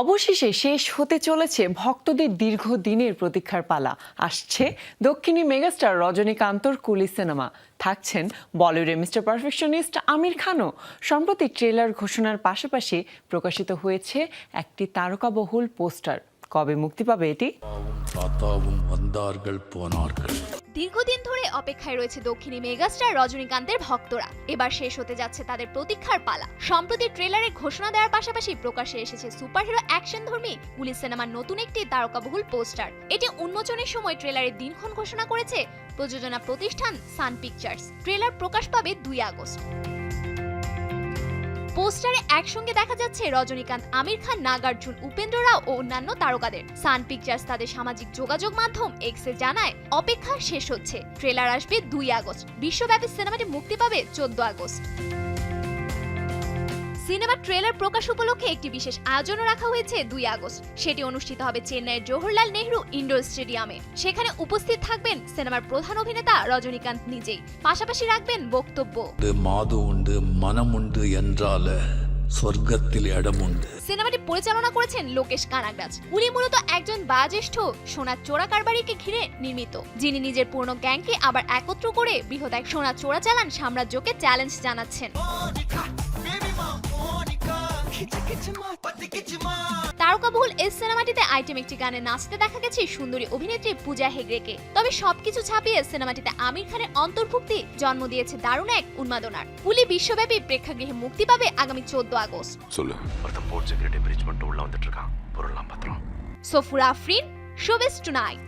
অবশেষে শেষ হতে চলেছে ভক্তদের দীর্ঘ দিনের প্রতীক্ষার পালা। আসছে দক্ষিণী মেগাস্টার রজনীকান্তর কুলি সিনেমা। থাকছেন বলিউডের মিস্টার পারফেকশনিস্ট আমির খানও। সম্প্রতি ট্রেলার ঘোষণার পাশাপাশি প্রকাশিত হয়েছে একটি তারকাবহুল পোস্টার। কবে মুক্তি পাবে এটি? தாத்தாவும் வந்தார்கள் போனார்கள் দীর্ঘদিন ধরে অপেক্ষায় রয়েছে দক্ষিণী মেগাস্টার রজনীকান্তের ভক্তরা এবার শেষ হতে যাচ্ছে তাদের প্রতীক্ষার পালা সম্প্রতি ট্রেলারে ঘোষণা দেওয়ার পাশাপাশি প্রকাশ্যে এসেছে সুপারহিরো অ্যাকশন ধর্মী পুলিশ সিনেমার নতুন একটি তারকাবহুল পোস্টার এটি উন্মোচনের সময় ট্রেলারের দিনক্ষণ ঘোষণা করেছে প্রযোজনা প্রতিষ্ঠান সান পিকচার্স ট্রেলার প্রকাশ পাবে দুই আগস্ট পোস্টারে একসঙ্গে দেখা যাচ্ছে রজনীকান্ত, আমির খান, নাগার্জুন, উপেন্দ্র রাও ও অন্যান্য তারকাদের। সান পিকচার্স তাদের সামাজিক যোগাযোগ মাধ্যম এক্সে জানায়, অপেক্ষা শেষ হচ্ছে। ট্রেলার আসবে দুই আগস্ট। বিশ্বব্যাপী সিনেমাটি মুক্তি পাবে চোদ্দ আগস্ট। সিনেমার ট্রেলার প্রকাশ উপলক্ষে একটি বিশেষ আয়োজনও রাখা হয়েছে দুই আগস্ট সেটি অনুষ্ঠিত হবে চেন্নাইয়ের জওহরলাল নেহরু ইনডোর স্টেডিয়ামে সেখানে উপস্থিত থাকবেন সিনেমার প্রধান অভিনেতা রজনীকান্ত নিজেই পাশাপাশি রাখবেন বক্তব্য இது மாது உண்டு மனம் உண்டு என்றால சொர்க்கத்தில் இடம் உண்டு সিনেমাটি পরিচালনা করেছেন লোকেশ কানাগরাজ উনি মূলত একজন বাজ্যেষ্ঠ সোনার চোরা কারবারিকে ঘিরে নির্মিত যিনি নিজের পুরনো গ্যাংকে আবার একত্র করে বৃহৎ এক সোনা চোরা চালান সাম্রাজ্যকে চ্যালেঞ্জ জানাচ্ছেন এই সিনেমাটিতে আইটেম একটি গানে নাচতে দেখা গেছে সুন্দরী অভিনেত্রী পূজা হেগড়েকে। তবে সবকিছু ছাপিয়ে সিনেমাটিতে আমির খানের অন্তর্ভুক্তি জন্ম দিয়েছে দারুণ এক উন্মাদনার। পুলি বিশ্বব্যাপী প্রেক্ষাগৃহে মুক্তি পাবে আগামী চোদ্দ August. Sofura Afrin showbiz tonight.